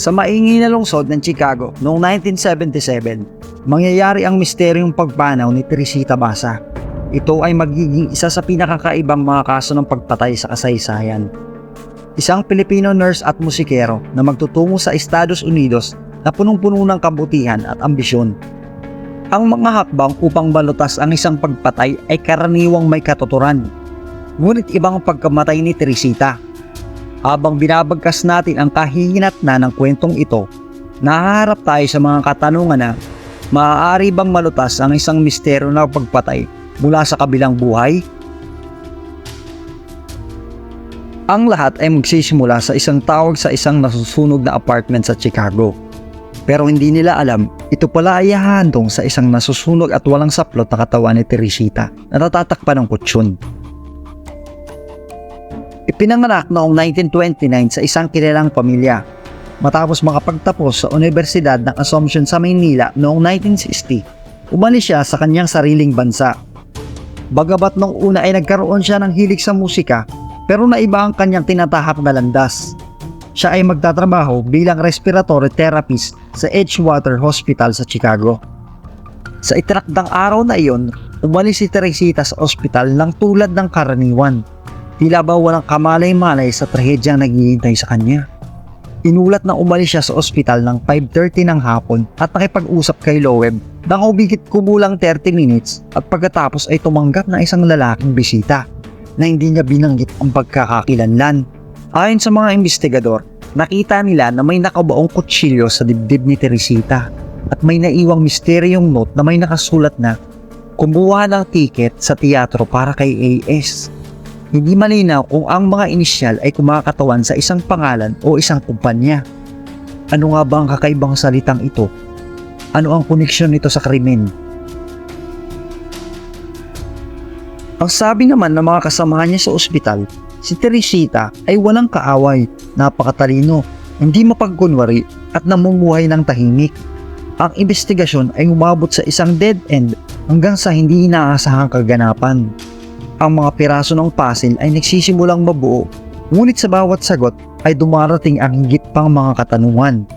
Sa maingay na lungsod ng Chicago noong 1977, mangyayari ang misteryong pagpanaw ni Teresita Basa. Ito ay magiging isa sa pinakakaibang mga kaso ng pagpatay sa kasaysayan. Isang Pilipino nurse at musikero na magtutungo sa Estados Unidos na punong-puno ng kabutihan at ambisyon. Ang mga hakbang upang balutas ang isang pagpatay ay karaniwang may katuturan. Ngunit ibang pagkamatay ni Teresita habang binabagkas natin ang kahihinat na ng kwentong ito, nahaharap tayo sa mga katanungan na maaari bang malutas ang isang misteryo na pagpatay mula sa kabilang buhay? Ang lahat ay magsisimula sa isang tawag sa isang nasusunog na apartment sa Chicago. Pero hindi nila alam, ito pala ay hahandong sa isang nasusunog at walang saplot na katawan ni Teresita na natatakpan ng kutsyon. Ipinanganak noong 1929 sa isang kilalang pamilya. Matapos makapagtapos sa Universidad ng Assumption sa Maynila noong 1960, umalis siya sa kanyang sariling bansa. Bagabat nung una ay nagkaroon siya ng hilig sa musika, pero naiba ang kanyang tinatahak na landas. Siya ay magtatrabaho bilang respiratory therapist sa Edgewater Hospital sa Chicago. Sa itinakdang araw na iyon, umalis si Teresita sa ospital ng tulad ng karaniwan Tila ba walang kamalay-malay sa trahedyang naghihintay sa kanya. Inulat na umalis siya sa ospital ng 5.30 ng hapon at nakipag-usap kay Loeb nang ubigit kumulang 30 minutes at pagkatapos ay tumanggap na isang lalaking bisita na hindi niya binanggit ang pagkakakilanlan. Ayon sa mga investigador, nakita nila na may nakabaong kutsilyo sa dibdib ni Teresita at may naiwang misteryong note na may nakasulat na kumuha ng ticket sa teatro para kay AS. Hindi malinaw kung ang mga inisyal ay kumakatawan sa isang pangalan o isang kumpanya. Ano nga ba ang kakaibang salitang ito? Ano ang koneksyon nito sa krimen? Ang sabi naman ng mga kasamahan niya sa ospital, si Teresita ay walang kaaway, napakatalino, hindi mapagkunwari at namumuhay ng tahimik. Ang investigasyon ay umabot sa isang dead end hanggang sa hindi inaasahang kaganapan ang mga piraso ng puzzle ay nagsisimulang mabuo, ngunit sa bawat sagot ay dumarating ang higit pang mga katanungan.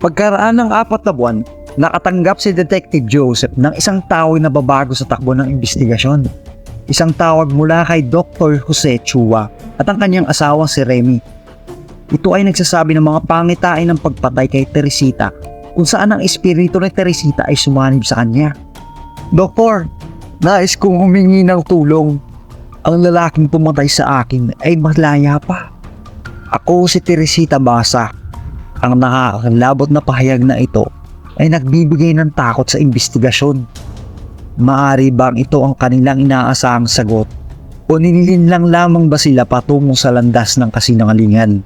Pagkaraan ng apat na buwan, nakatanggap si Detective Joseph ng isang tawag na babago sa takbo ng investigasyon. Isang tawag mula kay Dr. Jose Chua at ang kanyang asawa si Remy. Ito ay nagsasabi ng mga pangitain ng pagpatay kay Teresita kung saan ang espiritu ni Teresita ay sumanib sa kanya. Doktor, Nais kong humingi ng tulong. Ang lalaking pumatay sa akin ay malaya pa. Ako si Teresita Basa. Ang nakakalabot na pahayag na ito ay nagbibigay ng takot sa investigasyon. Maari bang ito ang kanilang inaasahang sagot? O ninilin lang lamang ba sila patungo sa landas ng kasinungalingan?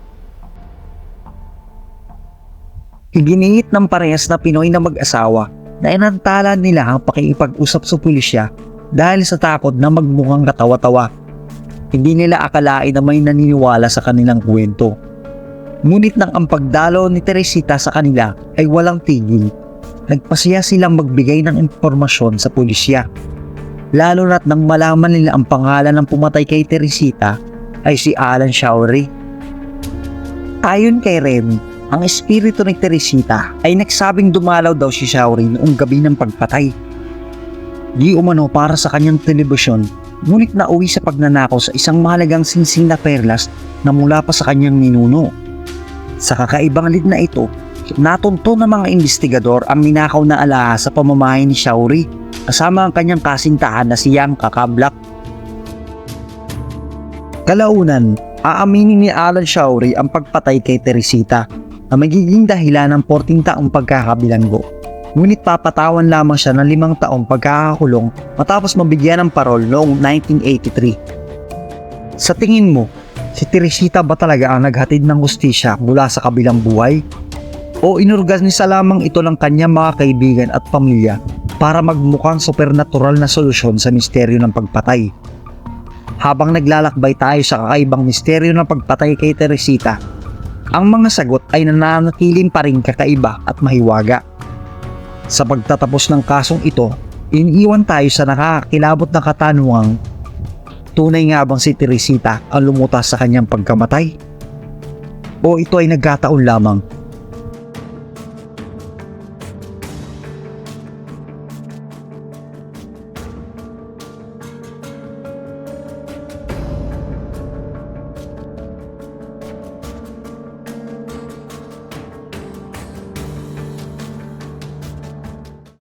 Iginiit ng parehas na Pinoy na mag-asawa na inantala nila ang pakikipag-usap sa pulisya dahil sa takot na magmukhang katawa-tawa. Hindi nila akalain na may naniniwala sa kanilang kwento. Ngunit nang ang pagdalo ni Teresita sa kanila ay walang tigil, nagpasya silang magbigay ng impormasyon sa pulisya. Lalo na't nang malaman nila ang pangalan ng pumatay kay Teresita ay si Alan Showery. Ayon kay Remy, ang espiritu ni Teresita ay nagsabing dumalaw daw si Showery noong gabi ng pagpatay di umano para sa kanyang telebisyon ngunit nauwi sa pagnanakaw sa isang mahalagang sinsing na perlas na mula pa sa kanyang ninuno. Sa kakaibang lid na ito, natunto ng mga investigador ang ninakaw na alahas sa pamamahay ni Shauri kasama ang kanyang kasintahan na si Yang Kakablak. Kalaunan, aaminin ni Alan Shauri ang pagpatay kay Teresita na magiging dahilan ng 14 taong pagkakabilanggo ngunit papatawan lamang siya ng limang taong pagkakakulong matapos mabigyan ng parol noong 1983. Sa tingin mo, si Teresita ba talaga ang naghatid ng hustisya mula sa kabilang buhay? O inorganisa lamang ito ng kanyang mga kaibigan at pamilya para magmukhang supernatural na solusyon sa misteryo ng pagpatay? Habang naglalakbay tayo sa kakaibang misteryo ng pagpatay kay Teresita, ang mga sagot ay nananatiling pa rin kakaiba at mahiwaga sa pagtatapos ng kasong ito, iniiwan tayo sa nakakakilabot na katanungang tunay nga bang si Teresita ang lumutas sa kanyang pagkamatay? o ito ay nagkataon lamang?